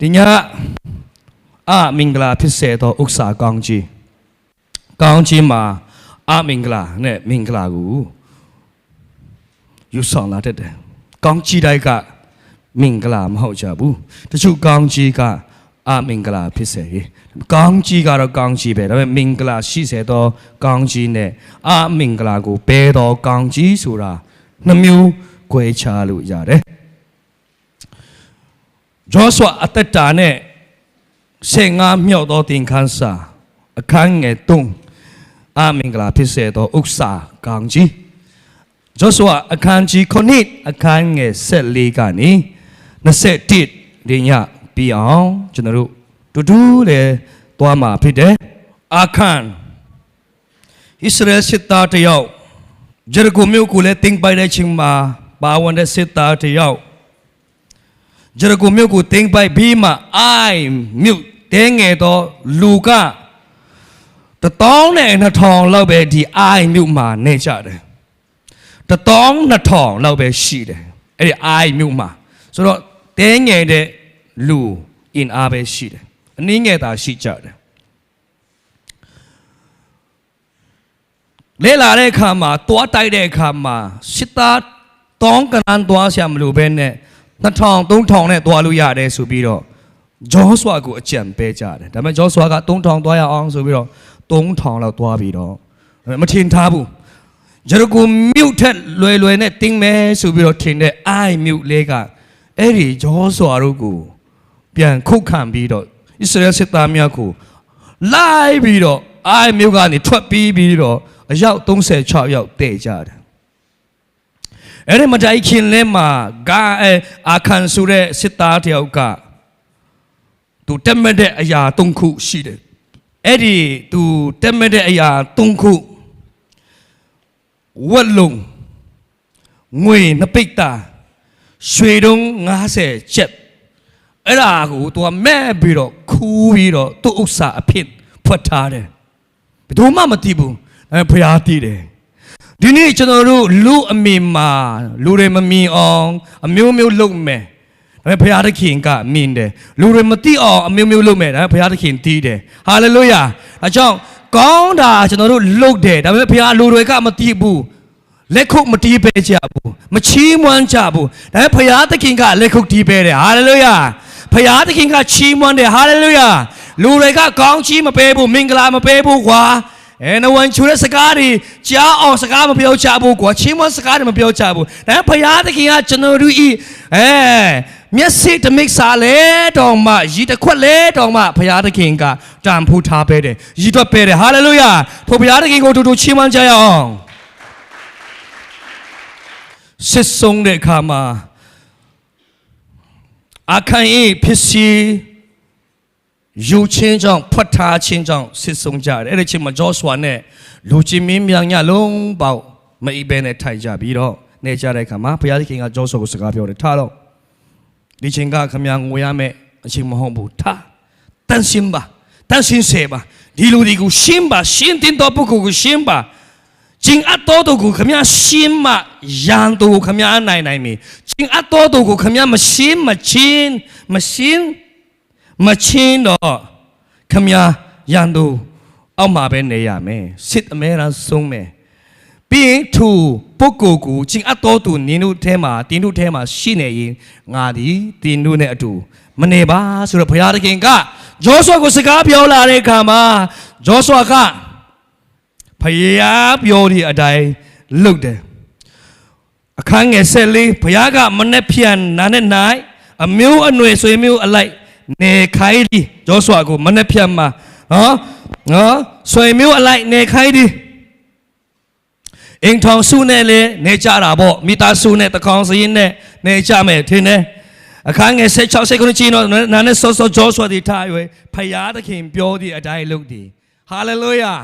ဒီညအမင်္ဂလာဖြစ်စေသောဥစ္စာကောင်းကြီးကောင်းကြီးမှာအမင်္ဂလာနဲ့မင်္ဂလာကိုယူဆောင်လာတတ်တယ်ကောင်းကြီးတိုက်ကမင်္ဂလာမဟုတ်ကြဘူးတချို့ကောင်းကြီးကအမင်္ဂလာဖြစ်စေကောင်းကြီးကတော့ကောင်းကြီးပဲဒါပေမဲ့မင်္ဂလာရှိစေသောကောင်းကြီးနဲ့အမင်္ဂလာကိုဘယ်တော့ကောင်းကြီးဆိုတာနှမျိုး꿰ခြားလို့ရတယ် ဂျောဆွာအသက်တာနဲ့ဆေငါမြောက်သောသင်ခန်းစာအခန်းငယ်3အာမင်္ဂလာဖြစ်စေသောဥစ္စာကောင်းကြီးဂျောဆွာအခန်းကြီး9အခန်းငယ်14ကနေ21ဒီညပြီးအောင်ကျွန်တော်တို့တူတူလည်းသွားမှာဖြစ်တယ်အခန်းဣသရေလစစ်သားတယောက်ဂျေရကိုမြို့ကိုလည်းတင်ပိုင်တဲ့ချိန်မှာပါဝင်တဲ့စစ်သားတယောက် ဂျရကိုမြို့ကိုတင်းပိုက်ပြီးမှအိုင်မြို့တဲငယ်တော့လူကတတောင်းနဲ့နှစ်ထောင်လောက်ပဲဒီအိုင်မြို့မှာနေကြတယ်တတောင်းနှစ်ထောင်လောက်ပဲရှိတယ်အဲ့ဒီအိုင်မြို့မှာဆိုတော့တဲငယ်တဲ့လူအင်အားပဲရှိတယ်အနည်းငယ်သာရှိကြတယ်လဲလာတဲ့အခါမှာတွားတိုက်တဲ့အခါမှာစစ်သားတောင်းကနန်းတွားဆရာမလို့ပဲနဲ့ 2000 3000နဲ့တွားလို့ရတယ်ဆိုပြီးတော့ဂျောဆွာကိုအကြံပေးကြတယ်ဒါပေမဲ့ဂျောဆွာက3000တွားရအောင်ဆိုပြီးတော့3000လောက်တွားပြီးတော့မထင်ထားဘူးဂျေရကိုမြုပ်ထက်လွယ်လွယ်နဲ့တင်းမဲဆိုပြီးတော့ထင်တဲ့အိုင်မြုပ်လေးကအဲ့ဒီဂျောဆွာတို့ကိုပြန်ခုတ်ခံပြီးတော့ဣသရေလစစ်သားများကိုလိုက်ပြီးတော့အိုင်မြုပ်ကနေထွက်ပြီးပြီးတော့အယောက်36ယောက်တည်ကြတယ် အဲ့ဒီမတိုင်ခင်လဲမှာဂါအဲအခန်ဆိုတဲ့စစ်သားတယောက်ကသူတက်မဲ့တဲ့အရာ၃ခုရှိတယ်အဲ့ဒီသူတက်မဲ့တဲ့အရာ၃ခုဝက်လုံးငွေနှစ်ပိတ်တာရွှေတုံး90ချက်အဲ့ဒါကိုသူကမဲ့ပြီးတော့ခူးပြီးတော့သူ့ဥစ္စာအဖြစ်ဖွက်ထားတယ်ဘယ်သူမှမသိဘူးအဲဖျားသိတယ် ဒီနေ့ကျွန်တော်တို့လူအမင်မှာလူတွေမမြင်အောင်အမျိုးမျိုးလုပ်မယ်ဒါပေမဲ့ဘုရားသခင်ကမြင်တယ်လူတွေမသိအောင်အမျိုးမျိုးလုပ်မယ်ဒါပေမဲ့ဘုရားသခင်သိတယ်ဟာလေလုယာအကြောင်းကောင်းတာကျွန်တော်တို့လုပ်တယ်ဒါပေမဲ့ဘုရားလူတွေကမသိဘူးလက်ခုပ်မတီးပဲကြဘူးမချီးမွမ်းကြဘူးဒါပေမဲ့ဘုရားသခင်ကလက်ခုပ်တီးပဲတယ်ဟာလေလုယာဘုရားသခင်ကချီးမွမ်းတယ်ဟာလေလုယာလူတွေကကောင်းချီးမပေးဘူးမင်္ဂလာမပေးဘူးကွာ အဲနဝန်ချူတဲ့စကားတွေကြားအောင်စကားမပြောချဘူးကွာချင်းမစကားတွေမပြောချဘူးဒါပေမဲ့ဘုရားသခင်ကကျွန်တော်တို့ဤအဲမျက်စိတစ်မိတ်စာလဲတော်မှရည်တစ်ခွက်လဲတော်မှဘုရားသခင်ကတန်ဖိုးထားပေးတယ်ရည်တွက်ပေးတယ်ဟာလေလုယာထိုဘုရားသခင်ကိုတူတူချီးမွမ်းကြရအောင်စစ်ဆုံးတဲ့အခါမှာအခန့်ဤဖြစ်စီ ယူချင်းကြောင့်ဖွက်ထားချင်းကြောင့်စစ်ဆုံးကြတယ်အဲ့ဒီအချိန်မှာဂျောဆွာနဲ့လူချင်းမင်းမြောင်ညလုံးပေါက်မအိပ်ပဲနဲ့ထိုင်ကြပြီးတော့နေကြတဲ့အခါမှာဘုရားသခင်ကဂျောဆွာကိုစကားပြောတယ်ထားတော့ဒီချိန်ကခမညာငိုရမယ်အချိန်မဟုတ်ဘူးထားတန်ရှင်းပါတန်ရှင်းစေပါဒီလူဒီကိုရှင်းပါရှင်းတင်တော့ပုဂ္ဂိုလ်ကိုရှင်းပါကျင်အပ်တော်တို့ကိုခမညာရှင်းမှရန်သူကိုခမညာနိုင်နိုင်မည်ကျင်အပ်တော်တို့ကိုခမညာမရှင်းမချင်းမရှင်း မချင်းတော့ခမညာရန်သူအောက်မှာပဲနေရမယ်စစ်အမဲရန်ဆုံးမယ်ပြီးရင်သူပုဂ္ဂိုလ်ကိုချင်းအပ်တော်သူနင်းတို့ထဲမှာတင်းတို့ထဲမှာရှိနေရင်ငါဒီတင်းတို့နဲ့အတူမနေပါဆိုတော့ဘုရားသခင်ကဂျောဆွာကိုစကားပြောလာတဲ့အခါမှာဂျောဆွာကဖယားပြောတဲ့အတိုင်းလုပ်တယ်အခန်းငယ်ဆက်လေးဘုရားကမနဲ့ပြန်နာနဲ့နိုင်အမျိုးအနွယ်ဆွေမျိုးအလိုက် နေခိုင်းဒီဂျောဆွာကိုမနဲ့ပြန်မှာနော်နော်ဆွေမျိုးအလိုက်နေခိုင်းဒီအင်ထောင်စုနဲ့လေနေကြတာပေါ့မိသားစုနဲ့တကောင်စရင်နဲ့နေကြမယ်ထင်တယ်အခန်းငယ်16 19ကျင်းတော့နာနဲ့ဆောဆောဂျောဆွာဒီထားရွယ်ဖယားသခင်ပြောသည့်အတိုင်းလုပ်သည်ဟာလေလုယာ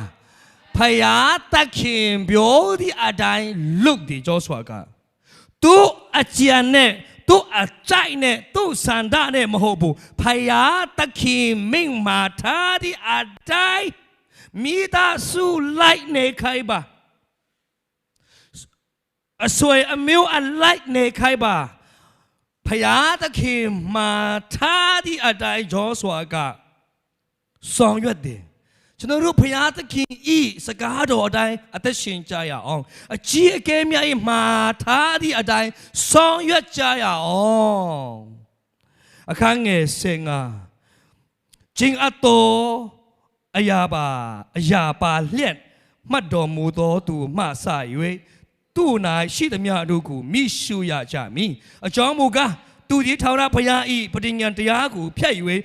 ဖယားသခင်ပြောသည့်အတိုင်းလုပ်သည်ဂျောဆွာကသူအကြံနဲ့ သူအကြိုက်နဲ့သူစန္ဒနဲ့မဟုတ်ဘူးဖယားတခင်မင်းမာထားဒီအတိုင်းမိသားစုလိုက်နေခိုင်းပါအဆွေအမျိုးအလိုက်နေခိုင်းပါဖယားသခင်မှာထားသည့်အတိုင်းဂျောဆွာကဆောင်ရွက်တယ် ကျွန်တော်တို့ဖယားသခင်ဤစကားတော်အတိုင်းအသက်ရှင်ကြရအောင်အကြီးအကဲများ၏မှာထားသည့်အတိုင်းဆောင်ရွက်ကြရအောင်အခန်းငယ်စင်ကကျင်းအပ်တော်အရာပါအရာပါလျက်မှတ်တော်မူသောသူမှစ၍သူ့၌ရှိသမျှတို့ကိုမိရှုရကြမည်အကြောင်းမူကား သူဒီထောင်ရဖျားဤပဋိညာဉ်တရားကိုဖျက်၍ဣသရေ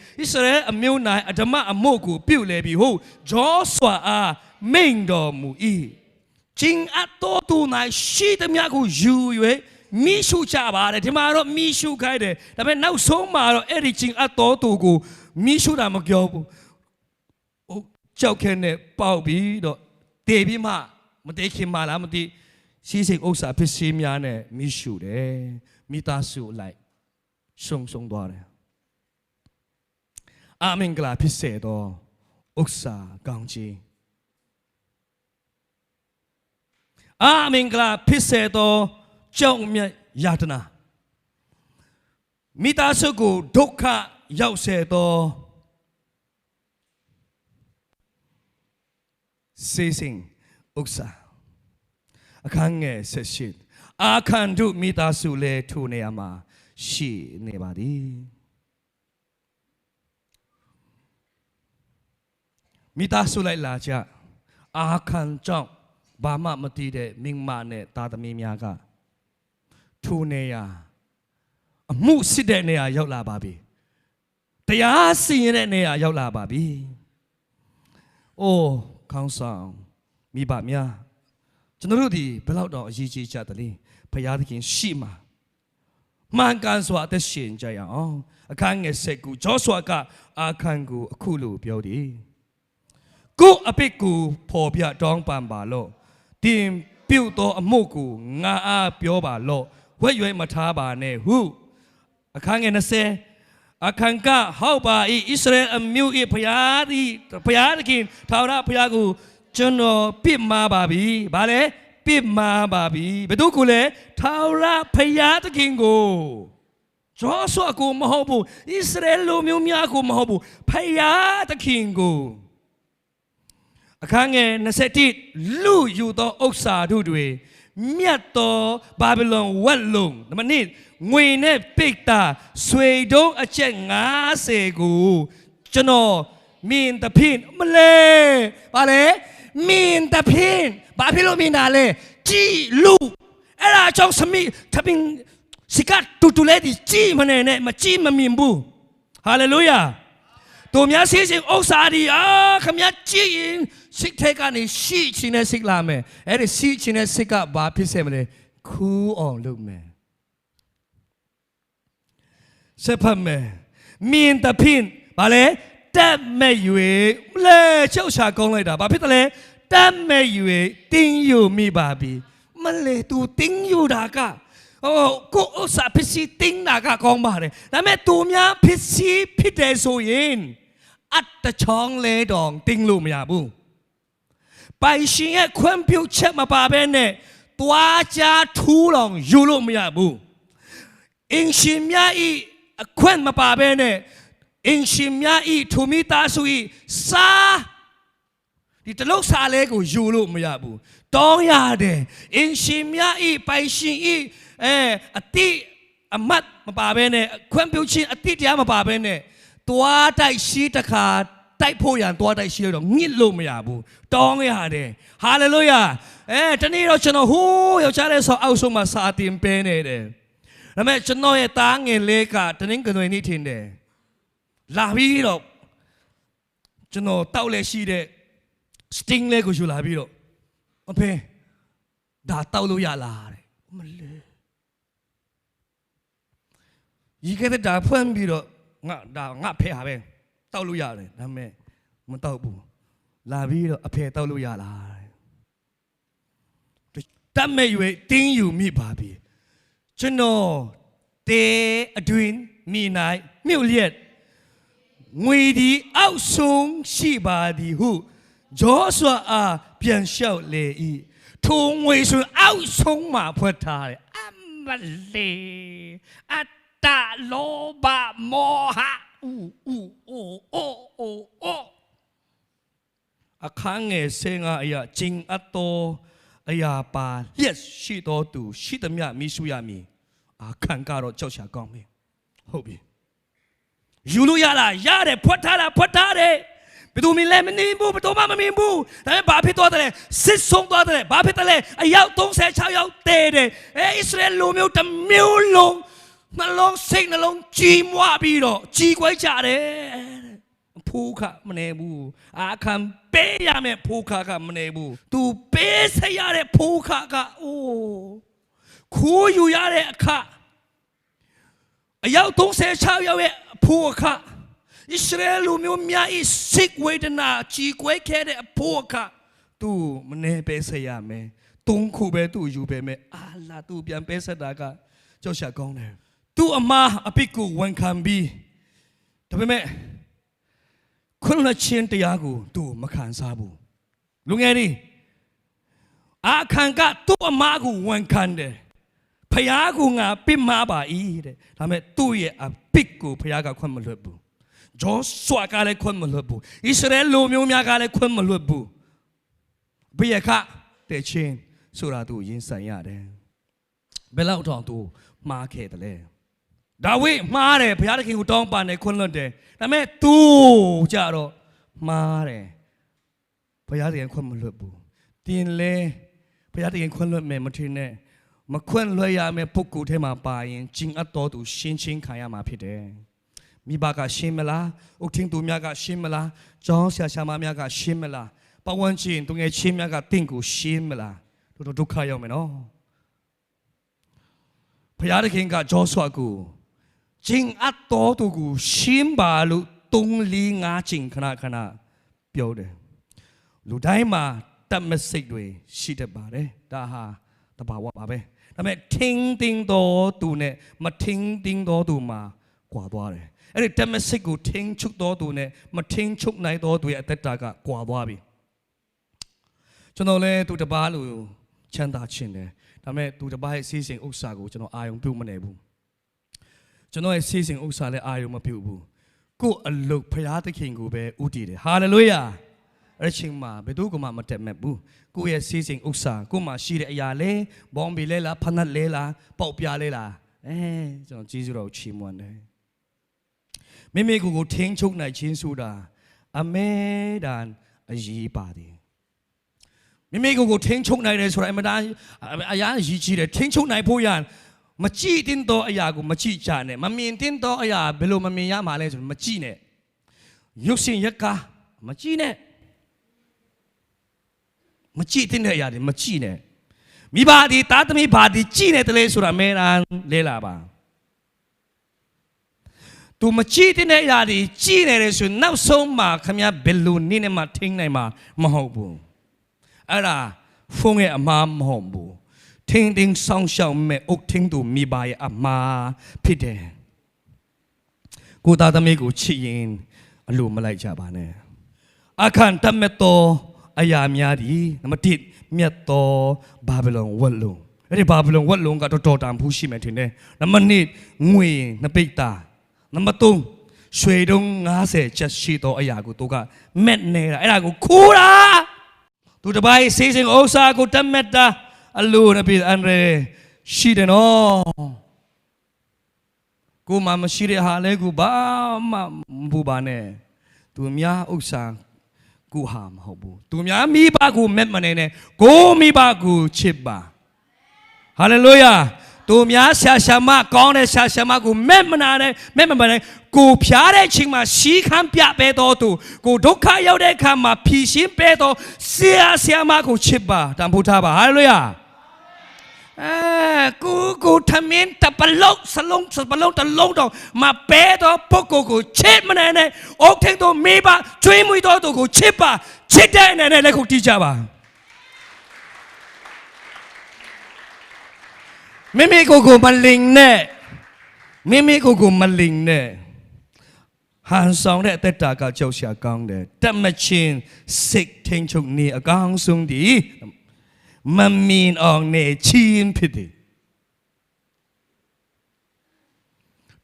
လအမျိုး၌အဓမ္မအမို့ကိုပြုတ်လေပြီဟုဂျောဆွာအားမိန်တော်မူ၏ကျင်းအပ်တော်သူ၌ရှိသမျှကိုယူ၍မိရှုကြပါတယ်ဒီမှာတော့မိရှုခိုင်းတယ်ဒါပေမဲ့နောက်ဆုံးမှာတော့အဲ့ဒီကျင်းအပ်တော်သူကိုမိရှုတာမပြောဘူးဟုတ်ကြောက်ခဲနဲ့ပေါက်ပြီးတော့တေပြီးမှမတေးခင်မှလားမသိစီးစိမ်ဥစ္စာဖြစ်စီများနဲ့မိရှုတယ်မိသားစုလိုက် ရှုံရှုံသွားတယ်အာမင်္ဂလာဖြစ်စေတော့ဥစ္စာကောင်းကြီးအာမင်္ဂလာဖြစ်စေတော့ကြောက်မြတ်ယာတနာမိသားစုကိုဒုက္ခရောက်စေတော့စေစင်ဥစ္စာအခန်းငယ်ဆက်ရှိအာခန္ဓုမိသားစုလဲထိုနေရာမှာ ရှိနေပါသည်မိသားစုလိုက်လာကြအာခန်ကြောင့်ဘာမှမတည်တဲ့မိန်းမနဲ့သားသမီးများကထိုနေရာအမှုစစ်တဲ့နေရာရောက်လာပါပြီတရားစီရင်တဲ့နေရာရောက်လာပါပြီ။အိုးခေါင်းဆောင်မိဘများကျွန်တော်တို့ဒီဘယ်လောက်တော့အရေးကြီးကြသလဲ။ဖရာသခင်ရှိမှာ မှန်ကန်စွာအသက်ရှင်ကြရအောင်။အခန်းငယ်၁၉ဂျောဆွာကအာခန်ကိုအခုလိုပြောသည်။ကိုယ်အပစ်ကိုဖော်ပြတောင်းပန်ပါလော့။တင်ပြုတ်သောအမှုကိုငါအားပြောပါလော့။ဝက်ရွယ်မထားပါနဲ့ဟုအခန်းငယ်20အခန့်ကဟောက်ပါဤဣသရေလအမျိုးဤဘုရားသည်ဘုရားသခင်ထာဝရဘုရားကိုကျွန်တော်ပြစ်မှားပါပြီ။ဗာလဲ ပြစ်မှားပါပြီ။ဘယ်သူကိုလဲထာဝရဘုရားသခင်ကိုဂျောဆွာကိုမဟုတ်ဘူးဣသရေလလူမျိုးများကိုမဟုတ်ဘူးဘုရားသခင်ကိုအခန်းငယ်21လူယူသောဥစ္စာတို့တွေမြတ်သောဘာဗလုန်ဝက်လုံးနံပါတ်1ငွေနဲ့ပိတ်တာဆွေတုံးအချက်90ကိုကျွန်တော်မြင်တဖြင့်မလဲဘာလဲ မြင်တဖြင့်ဘာဖြစ်လို့မြင်တာလဲကြည်လူအဲ့ဒါကြောင့်စမိသပင်စကတူတူလေးဒီကြည်မနေနဲ့မကြည်မမြင်ဘူးဟာလေလုယာတို့များစီစဉ်ဥစ္စာဒီအာခမများကြည်ရင်စိတ်ထဲကနေရှိချင်တဲ့စိတ်လာမယ်အဲ့ဒီရှိချင်တဲ့စိတ်ကဘာဖြစ်စေမလဲခူးအောင်လုပ်မယ်ဆက်ဖတ်မယ်မြင်တဖြင့်ဗာလဲတက်မဲ့၍လဲချုပ်ချကောင်းလိုက်တာဘာဖြစ်တယ်လဲ တက်မဲ့၍တင်းယူမိပါပြီမလဲ तू တင်းယူတာကဟိုကိုဥစ္စာပစ္စည်းတင်းတာကကောင်းပါတယ်ဒါပေမဲ့ तू များပစ္စည်းဖြစ်တယ်ဆိုရင်အတ်တချောင်းလဲတောင်တင်းလို့မရဘူးပိုင်ရှင်ရဲ့ခွင့်ပြုချက်မပါဘဲနဲ့တွားချထူးတော်ယူလို့မရဘူးအင်ရှင်မြတ်ဤအခွင့်မပါဘဲနဲ့အင်ရှင်မြတ်ဤထုမိသားစုဤစာ ဒီတလုံးစာလဲကိုယူလို့မရဘူးတောင်းရတယ်အင်ရှင်မြတ်ဤပိုင်ရှင်ဤအဲအတိအမတ်မပါဘဲနဲ့အခွင့်ပြုခြင်းအတိတရားမပါဘဲနဲ့တွားတိုက်ရှိတခါတိုက်ဖို့ရန်တွားတိုက်ရှိရတော့ငစ်လို့မရဘူးတောင်းရတယ်ဟာလေလုယာအဲတနေ့တော့ကျွန်တော်ဟိုးယောက်ျားလေးဆိုအောက်ဆုံးမှာစာတင်ပေးနေတယ်ဒါပေမဲ့ကျွန်တော်ရဲ့တားငယ်လေးကတနင်္ဂနွေနေ့ထင်တယ်လာပြီးတော့ကျွန်တော်တောက်လဲရှိတဲ့ sting လေးကိုယူလာပြီးတော့အဖေဒါတောက်လို့ရလားတဲ့မလေးဒီကတဲ့ဒါဖွင့်ပြီးတော့ငါဒါငါဖေဟာပဲတောက်လို့ရတယ်ဒါပေမဲ့မတောက်ဘူးလာပြီးတော့အဖေတောက်လို့ရလားတဲ့တတ်မဲ့၍တင်းယူမိပါပြီကျွန်တော်တေအတွင်မိနိုင်မြုပ်လျက်ငွေဒီအောက်ဆုံးရှိပါသည်ဟု ဂျောဆွာအားပြန်လျှောက်လေ၏ထိုငွေဆိုအောက်ဆုံးမှာဖွက်ထားတယ်အမလေးအတလောဘမောဟဥဥအိုအိုအိုအိုအခန်းငယ်ဆင်းကအရာဂျင်းအတော်အရာပါလျက်ရှိတော်သူရှိသမျှမိစုရမည်အခန်းကတော့ကြောက်ရှာကောင်းပြီဟုတ်ပြီယူလို့ရလားရတယ်ဖွက်ထားလားဖွက်ထားတယ် ဘယ်သူမင်းလဲမနေဘူးဘယ်သူမှမမြင်ဘူးဒါပေမဲ့ဘာဖြစ်သွားတယ်လဲစစ်ဆုံးသွားတယ်ဘာဖြစ်တယ်လဲအယောက်36ယောက်တည်တယ်အဲဣသရေလလူမျိုးတစ်မျိုးလုံးနှလုံးစိတ်နှလုံးကြီးမွားပြီးတော့ကြီးကွဲကြတယ်ဖိုးခမနေဘူးအခမ်းပေးရမယ်ဖိုးခကမနေဘူးသူပေးစရတဲ့ဖိုးခကအိုးခိုးယူရတဲ့အခါအယောက်36ယောက်ရဲ့အဖို့အခါ ဣသရေလလူမျိုးများဤစိတ်ဝေဒနာကြီးကွဲခဲ့တဲ့အဖို့အခါသူမနေပဲဆက်ရမယ်တုံးခုပဲသူယူပဲမယ်အာလာသူပြန်ပဲဆက်တာကကြောက်ရှာကောင်းတယ်သူအမားအပိတ်ကိုဝန်ခံပြီးဒါပေမဲ့ခွန်းလချင်းတရားကိုသူမခံစားဘူးလူငယ်တွေအခန့်ကသူ့အမားကိုဝန်ခံတယ်ဖယားကငါပစ်မှားပါ၏တဲ့ဒါပေမဲ့သူ့ရဲ့အပစ်ကိုဖယားကခွင့်မလွတ်ဘူး ဂျောဆွာကလည်းခွင့်မလွတ်ဘူးဣသရေလလူမျိုးများကလည်းခွင့်မလွတ်ဘူးဘယ်အခါတဲ့ချင်းဆိုတာသူရင်ဆိုင်ရတယ်ဘယ်လောက်တောင်သူမှားခဲ့တယ်လဲဒါဝိမှားတယ်ဘုရားသခင်ကိုတောင်းပန်တယ်ခွင့်လွတ်တယ်ဒါပေမဲ့သူကြတော့မှားတယ်ဘုရားသခင်ခွင့်မလွတ်ဘူးတင်လဲဘုရားသခင်ခွင့်လွတ်မယ်မထင်နဲ့မခွင့်လွှဲရမယ့်ပုဂ္ဂိုလ်ထဲမှာပါရင်ဂျင်းအပ်တော်သူရှင်းချင်းခံရမှာဖြစ်တယ်။ မိဘကရှင်းမလား။အုတ်ထင်းသူများကရှင်းမလား။ကျောင်းဆရာဆရာမများကရှင်းမလား။ပဝန်းကျင်သူငယ်ချင်းများကတင့်ကိုရှင်းမလား။တို့တို့ဒုက္ခရောက်မယ်နော်။ဖယားသခင်ကဂျောဆွာကိုဂျင်းအပ်တော်သူကိုရှင်းပါလို့တုံးလီငါးချိန်ခဏခဏပြောတယ်။လူတိုင်းမှာတတ်မစိတ်တွေရှိတတ်ပါတယ်ဒါဟာတဘာဝပါပဲဒါပေမဲ့ထင်းတင်းတော်သူနဲ့မထင်းတင်းတော်သူမှာကွာသွားတယ် အဲ့ဒီတတ်မစိတ်ကိုထင်းချုပ်တော်သူနဲ့မထင်းချုပ်နိုင်တော်သူရဲ့အသက်တာကကွာသွားပြီကျွန်တော်လည်းသူတစ်ပါးလိုချမ်းသာခြင်းတယ်ဒါပေမဲ့သူတစ်ပါးရဲ့စီးစိမ်ဥစ္စာကိုကျွန်တော်အာယုံပြုတ်မနေဘူးကျွန်တော်ရဲ့စီးစိမ်ဥစ္စာလည်းအာယုံမပြုတ်ဘူးကိုယ့်အလုတ်ဖရာသခင်ကိုပဲဥတည်တယ်ဟာလေလုယာအဲ့ဒီအချိန်မှာဘယ်သူမှမတက်မဲ့ဘူးကိုယ့်ရဲ့စီးစိမ်ဥစ္စာကိုယ်မှာရှိတဲ့အရာလဲဘောင်ဘီလဲလားဖနက်လဲလားပေါက်ပြားလဲလားအဲကျွန်တော်ကျေးဇူးတော်ကိုချီးမွမ်းတယ် မိမိကိုယ်ကိုထင်းချုပ်နိုင်ခြင်းဆိုတာအမဲတန်အရေးပါတယ်မိမိကိုယ်ကိုထင်းချုပ်နိုင်တယ်ဆိုတာအမတန်အရာအရေးကြီးတယ်ထင်းချုပ်နိုင်ဖို့ရန်မကြည့်တင်သောအရာကိုမကြည့်ကြနဲ့မမြင်တင်သောအရာဘယ်လိုမမြင်ရမှာလဲဆိုမကြည့်နဲ့ရုပ်ရှင်ရက်ကားမကြည့်နဲ့မကြည့်တဲ့အရာတွေမကြည့်နဲ့မိဘဒီတာသမီဘာဒီကြည့်နေတယ်လေဆိုတာမဲတာလဲလာပါ သူမကြည့်တဲ့အရာတွေကြည့်နေတယ်ဆိုရင်နောက်ဆုံးမှာခမရဘယ်လိုနည်းနဲ့မှထိန်းနိုင်မှာမဟုတ်ဘူးအဲ့ဒါဖုန်းရဲ့အမှားမဟုတ်ဘူးထင်းတင်းဆောင်ရှောက်မဲ့အုတ်ထင်းသူမိဘရဲ့အမှားဖြစ်တယ်ကိုသားသမီးကိုချစ်ရင်အလိုမလိုက်ကြပါနဲ့အခန့်တမက်တော်အရာများသည်နံပါတ်1မြတ်တော်ဘာဗလုန်ဝက်လုံးအဲ့ဒီဘာဗလုန်ဝက်လုံးကတော်တော်တန်ဖူးရှိမယ်ထင်တယ်နံပါတ်2ငွေနှစ်ပိတ်တာ နံပါတ်3ရွှေတုံး90ချက်ရှိသောအရာကိုသူကမက်နေတာအဲ့ဒါကိုခိုးတာသူတစ်ပိုင်းစေးစင်ဥစ္စာကိုတမက်တာအလိုနပိအန်ရရှိတယ်နော်ကိုမှမရှိတဲ့ဟာလဲကိုဘာမှမဘူးပါနဲ့သူအများဥစ္စာကိုဟာမဟုတ်ဘူးသူများမိဘကိုမက်မနေနဲ့ကိုမိဘကိုချစ်ပါဟာလေလုယာ သူများရှာရှာမကောင်းတဲ့ရှာရှာမကိုမက်မနာနဲ့မက်မမနဲ့ကိုဖျားတဲ့ချိန်မှာရှီးခမ်းပြပဲတော်သူကိုဒုက္ခရောက်တဲ့အခါမှာဖြီရှင်းပဲတော်ဆရာဆရာမကိုချစ်ပါတန်ဖိုးထားပါဟာလေလုယာအဲကိုကိုထမင်းတပလုံးစလုံးစပလုံးတလုံးတော့မပဲတော့ပုဂ္ဂိုလ်ကိုချစ်မနေနဲ့အုတ်ထင်းတော့မိဘကျွေးမွေးတော့သူကိုချစ်ပါချစ်တဲ့အနေနဲ့လည်းကိုတီးကြပါ မိမိကိုယ်ကိုမလင်နဲ့မိမိကိုယ်ကိုမလင်နဲ့ဟန်ဆောင်တဲ့အသက်တာကကြောက်ရှာကောင်းတယ်တတ်မချင်းစိတ်ထိန်ချုပ်နေအကောင်းဆုံးဒီမမင်အောင်နေချင်းဖြစ်တယ်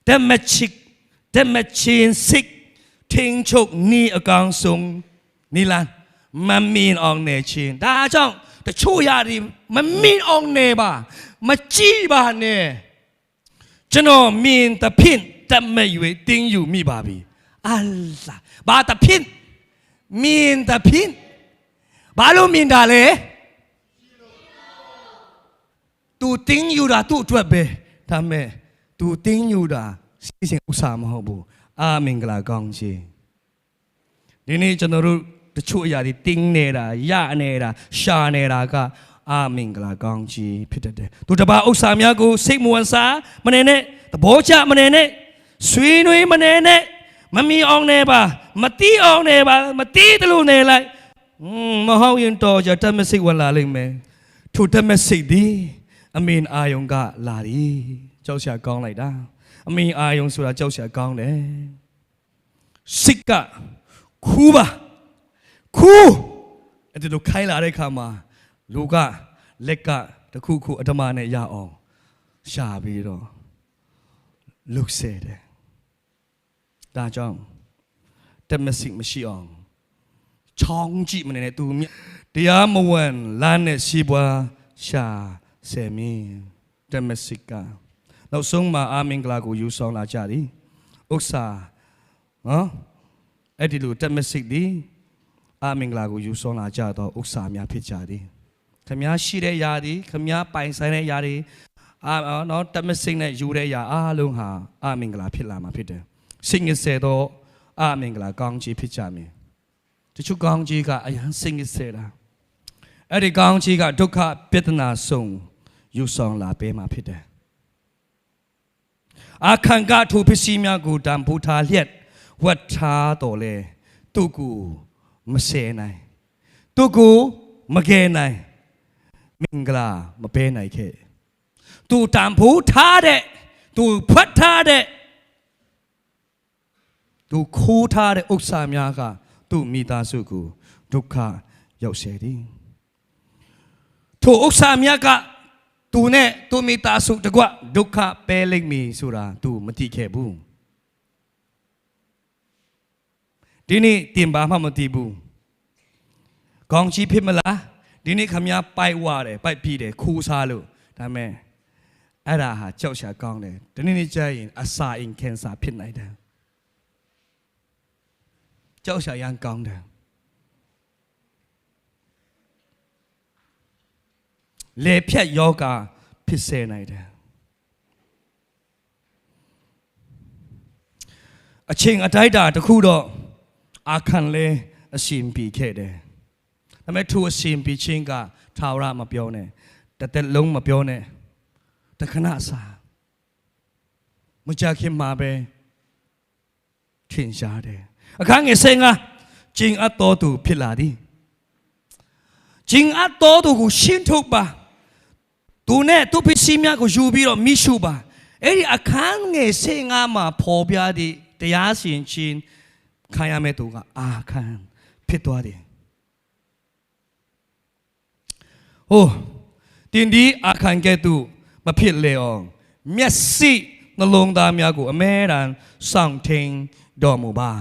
တက်မချစ်တက်မချင်းစစ်ထင်းချုပ်နီအကောင်ဆုံးနီလန်မမင်းအောင်နေချင်းဒါကြောင့် တချို့ຢာတွေမမင်းအောင်နေပါမကြည့်ပါနဲ့ကျွန်တော်မြင်တဖြင့်တက်မဲ့၍တင်းယူမိပါပြီအလာဘာတဖြင့်မြင်တဖြင့်ဘာလို့မြင်တာလဲ तू တင်းယူတာသူ့အတွက်ပဲဒါပေမဲ့ तू တင်းယူတာစီစဉ်ဥစားမဟုတ်ဘူးအာမင်္ဂလာကောင်းခြင်းဒီနေ့ကျွန်တော်တို့ တချို့အရာတွေတင်းနေတာရနေတာရှာနေတာကအာမင်္ဂလာကောင်းခြင်းဖြစ်တတ်တယ်သူတပါဥစ္စာများကိုစိတ်မဝင်စားမနေနဲ့သဘောကျမနေနဲ့ဆွေးနွေးမနေနဲ့မမီအောင်နေပါမတီးအောင်နေပါမတီးတယ်လို့နေလိုက်อืมမဟုတ်ရင်တော့ကြတတ်မစိတ်ဝင်လာလိမ့်မယ်ထိုတတ်မဲ့စိတ်သည်အမင်အာယုံကလာသည်ကြောက်ရှာကောင်းလိုက်တာအမင်အာယုံဆိုတာကြောက်ရှာကောင်းတယ်စိတ်ကခူးပါ ခူးအဲ့ဒီလိုခိုင်းလာတဲ့ခါမှာလူကလက်ကတစ်ခုခုအတ္တမနဲ့ရအောင်ရှာပြီးတော့လုဆဲတယ်ဒါကြောင့်တတ်မဲ့စိတ်မရှိအောင်ချောင်းကြည့်မနေနဲ့သူမြတ်တရားမဝင်လမ်းနဲ့ရှိပွားရှာဆယ်မင်းတမစကနောက်ဆုံးမှာအာမင်္ဂလာကိုယူဆောင်လာကြသည်ဥစ္စာနော်အဲ့ဒီလိုတမစကသည် အာမင်္ဂလာကိုယူဆောင်လာကြတော့ဥစ္စာများဖြစ်ကြသည်ခမားရှိတဲ့ຢာသည်ခမားပိုင်ဆိုင်တဲ့ຢာသည်အာနော်တမစကနဲ့ယူတဲ့ຢာအားလုံးဟာအာမင်္ဂလာဖြစ်လာမှာဖြစ်တယ်စိတ်ငစဲတော့အာမင်္ဂလာကောင်းချီးဖြစ်ကြမယ် တချို့ကောင်းကြီးကအယံစင်စဲတာအဲ့ဒီကောင်းကြီးကဒုက္ခပြဒနာဆုံးယူဆောင်လာပေးမှာဖြစ်တယ်အခန့်ကထိုပစ္စည်းများကိုတံပိုးထားလျက်ဝတ်ထားတော်လဲသူ့ကို မဆဲနိုင်သူ့ကိုမကယ်နိုင်မင်္ဂလာမပေးနိုင်ခဲ့သူတံပိုးထားတဲ့သူဖွက်ထားတဲ့သူခိုးထားတဲ့ဥစ္စာများကသူ့မိသားစုကိုဒုက္ခရောက်စေသည်ထိုဥစ္စာများကသူနဲ့သူ့မိသားစုတကွဒုက္ခပဲလိမ့်မည်ဆိုတာသူမသိခဲ့ဘူး ဒီနေ့တင်ပါမှမသိဘူးကောင်းချီးဖြစ်မလားဒီနေ့ခမည်းပိုက်ဝတယ်ပိုက်ပြီးတယ်ခိုးစားလို့ဒါပေမဲ့အဲ့ဒါဟာကြောက်ရှာကောင်းတယ်ဒီနေ့နေ့ကျရင်အစာအိမ်ကင်ဆာဖြစ်နိုင်တယ်ကြောက်ရှာရန်ကောင်းတယ်လေဖြတ်ယောဂဖြစ်စေနိုင်တယ်အချိန်အတိုင်းအတာတစ်ခုတော့ အခန့်လဲအရှင်ပြီခဲ့တယ်ဒါပေမဲ့သူအရှင်ပြီချင်းကထာဝရမပြောနဲ့တစ်သက်လုံးမပြောနဲ့တခဏစာမကြခင်မှာပဲထင်ရှားတယ်အခန်းငယ်၅ကျင်းအပ်တော်သူဖြစ်လာသည်ကျင်းအပ်တော်သူကိုရှင်းထုတ်ပါသူနဲ့သူပစ္စည်းများကိုယူပြီးတော့မိရှုပါအဲ့ဒီအခန်းငယ်၅မှာပေါ်ပြသည့်တရားစီရင်ခြင်း ခံရမယ့်သူကအာခံဖြစ်သွားတယ်ဟိုတင်ဒီအခန်းကဲ့သို့မဖြစ်လေအောင်မျက်စိနှလုံးသားများကိုအမဲတမ်းစောင့်ထင်းတော်မူပါ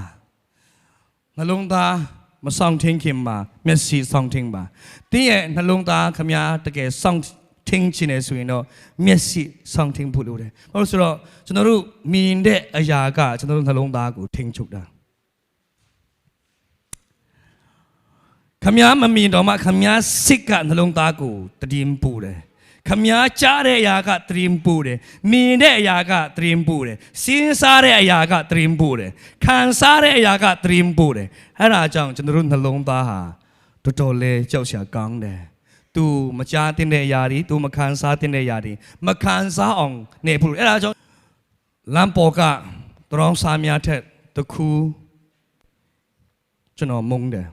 နှလုံးသားမဆောင်ထင်းခင်မှာမျက်စိဆောင်ထင်းပါတင်းရဲ့နှလုံးသားခမများတကယ်ဆောင်ထင်းချင်တယ်ဆိုရင်တော့မျက်စိဆောင်ထင်းဖို့လိုတယ်ဘာလို့ဆိုတော့ကျွန်တော်တို့မြင်တဲ့အရာကကျွန်တော်တို့နှလုံးသားကိုထင်းချုပ်တာ ခမများမမြင်တော့မှခမများစိတ်ကနှလုံးသားကိုတည်င်းပို့တယ်ခမများကြားတဲ့အရာကတည်င်းပို့တယ်မြင်တဲ့အရာကတည်င်းပို့တယ်စဉ်းစားတဲ့အရာကတည်င်းပို့တယ်ခံစားတဲ့အရာကတည်င်းပို့တယ်အဲ့ဒါကြောင့်ကျွန်တော်တို့နှလုံးသားဟာတော်တော်လေးကြောက်ရှာကောင်းတယ် तू မကြားတဲ့အရာတွေ तू မခံစားတဲ့အရာတွေမခံစားအောင်နေဖို့အဲ့ဒါကြောင့်လမ်းပေါ်ကတရောင်းစားများထက်တစ်ခုကျွန်တော်မုန်းတယ်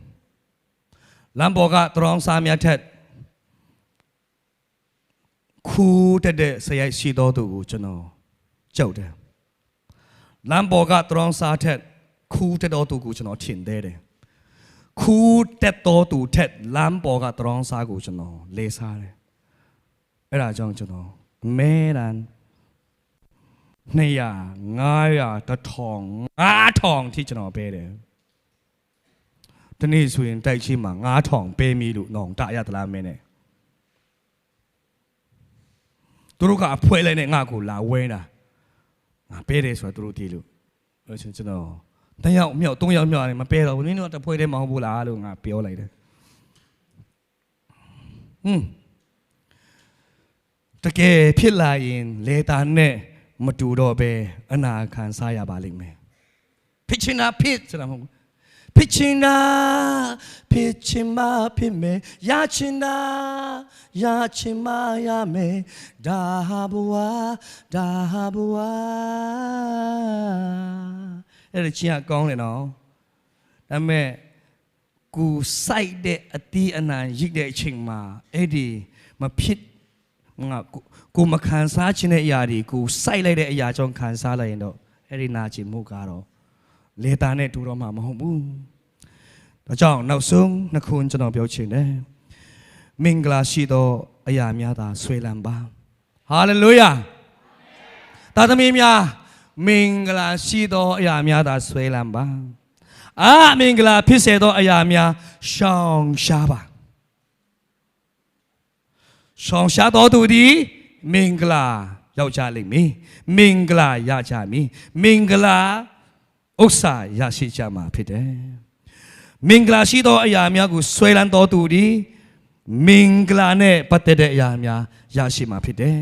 လမ်းပေါ်ကတရောင်းစားများထက်ခူးတက်တဲ့ဆရိုက်ရှိတော်သူကိုကျွန်တော်ကြောက်တယ်လမ်းပေါ်ကတရောင်းစားထက်ခူးတက်တော်သူကိုကျွန်တော်ထင်သေးတယ်ခူးတက်တော်သူထက်လမ်းပေါ်ကတရောင်းစားကိုကျွန်တော်လေးစားတယ်အဲ့ဒါကြောင့်ကျွန်တော်မဲတမ်း200 900 1000 9000ထိကျွန်တော်ပေးတယ် ဒီနေ့ဆိုရင်တိုက်ချင်းမှာ9000ပေးမိလို့နောင်တရသလားမင်းနဲ့သူတို့ကအဖွဲလိုက်နဲ့ငါ့ကိုလာဝဲတာငါပေးတယ်ဆိုတော့သူတို့တည်လို့အဲ့ချင်းကျွန်တော်တယောက်မြောက်၃ယောက်မြောက်နေမပေးတော့ဘူးနင်းတို့တဖွဲတယ်မဟုတ်ဘူးလားလို့ငါပြောလိုက်တယ်ဟွန်းတကယ်ဖြစ်လာရင်လေတာနဲ့မတူတော့ပဲအနာခံစားရပါလိမ့်မယ်ဖြစ်ချင်တာဖြစ်ဆိုတာမဟုတ်ဘူး ဖြစ်ချင်တာဖြစ်ချင်မှဖြစ်မယ်ရချင်တာရချင်မှရမယ်ဒါဟာဘဝဒါဟာဘဝအဲ့ဒါချင်းကကောင်းတယ်နော်ဒါပေမဲ့ကူစိုက်တဲ့အတီးအနံရိတ်တဲ့အချိန်မှာအဲ့ဒီမဖြစ်ငါကိုကိုမခံစားခြင်းတဲ့အရာတွေကိုစိုက်လိုက်တဲ့အရာကြောင့်ခံစားလိုက်ရင်တော့အဲ့ဒီနာကျင်မှုကတော့ လေတာနဲ့တူတော့မှာမဟုတ်ဘူး။ဒါကြောင့်နောက်ဆုံးနှစ်ခုကျွန်တော်ပြောချင်တယ်။မင်္ဂလာရှိသောအရာများသာဆွေလံပါ။ဟာလေလုယာ။တာသမီးများမင်္ဂလာရှိသောအရာများသာဆွေလံပါ။အာမင်္ဂလာဖြစ်စေသောအရာများရှောင်ရှားပါ။ဆောင်ရှားတော်သူသည်မင်္ဂလာရောက်ကြလိမ့်မည်မင်္ဂလာရကြမည်မင်္ဂလာ ဥစ္စာရရှိကြမှာဖြစ်တယ်မင်္ဂလာရှိသောအရာများကိုဆွဲလန်းတော်သူသည်မင်္ဂလာနဲ့ပတ်သက်တဲ့အရာများရရှိမှာဖြစ်တယ်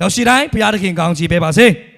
ရောက်ရှိတိုင်းဘုရားသခင်ကောင်းချီးပေးပါစေ။